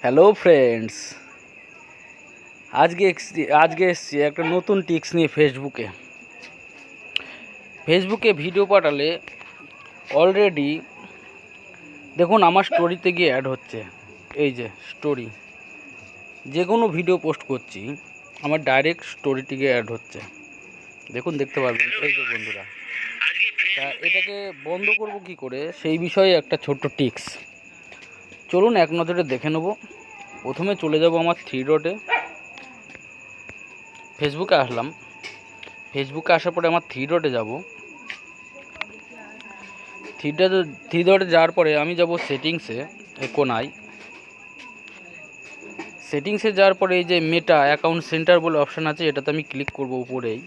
Hello friends আজকে এসছি- আজকে এসছি একটা নতুন টিক্স নিয়ে ফেসবুকে ফেসবুকে ভিডিও পাঠালে অলরেডি দেখুন আমার স্টোরিতে গিয়ে অ্যাড হচ্ছে। এই যে স্টোরি যে কোনো ভিডিও পোস্ট করছি আমার ডাইরেক্ট স্টোরিটি গিয়ে অ্যাড হচ্ছে। দেখুন দেখতে পারবেন। এই যে বন্ধুরা। তা এটাকে বন্ধ করব কি করে? সেই বিষয়ে একটা ছোট্ট টিক্স চলুন এক নজরে দেখে নেব। প্রথমে চলে যাব আমার থ্রি ডটে ফেসবুকে আসলাম। ফেসবুকে আসার পরে আমার থ্রি ডটে যাব। থ্রি ডটে থ্রি ডটে যাওয়ার পরে আমি যাব সেটিংসে কোনায়। সেটিংসে যাওয়ার পরে এই যে মেটা অ্যাকাউন্ট সেন্টার বলে অপশান আছে, এটাতে আমি ক্লিক করব উপরেই।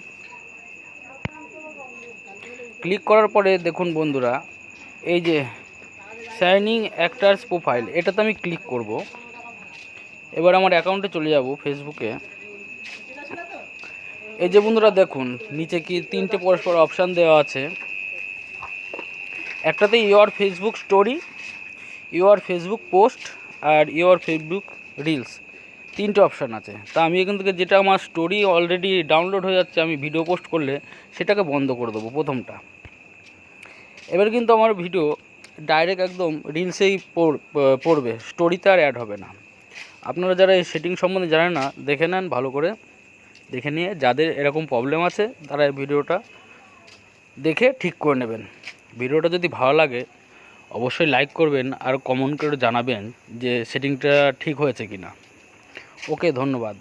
ক্লিক করার পরে দেখুন বন্ধুরা, এই যে সাইনিং অ্যাক্টার্স প্রোফাইল এটাতে আমি ক্লিক করব। এবার আমার অ্যাকাউন্টে চলে যাব ফেসবুকে এই যে বন্ধুরা দেখুন, নিচে কি তিনটে পরস্পর অপশান দেওয়া আছে। একটাতে your Facebook story your Facebook post R your Facebook reels তিনটে অপশান আছে। তা আমি এখান থেকে যেটা আমার স্টোরি অলরেডি ডাউনলোড হয়ে যাচ্ছে, আমি ভিডিও পোস্ট করলে সেটাকে বন্ধ করে দেবো প্রথমটা। এবার কিন্তু আমার ভিডিও ডাইরেক্ট একদম রিলসেই পড়- পড়বে স্টোরিতে আর অ্যাড হবে না। আপনারা যারা এই সেটিং সম্বন্ধে জানেন না, দেখে নেন ভালো করে, দেখে নিয়ে যাদের এরকম প্রবলেম আছে, তারা এই ভিডিওটা দেখে ঠিক করে নেবেন। ভিডিওটা যদি ভালো লাগে, অবশ্যই লাইক করবেন আর কমেন্ট করে জানাবেন যে সেটিংটা ঠিক হয়েছে কি না ওকে, ধন্যবাদ।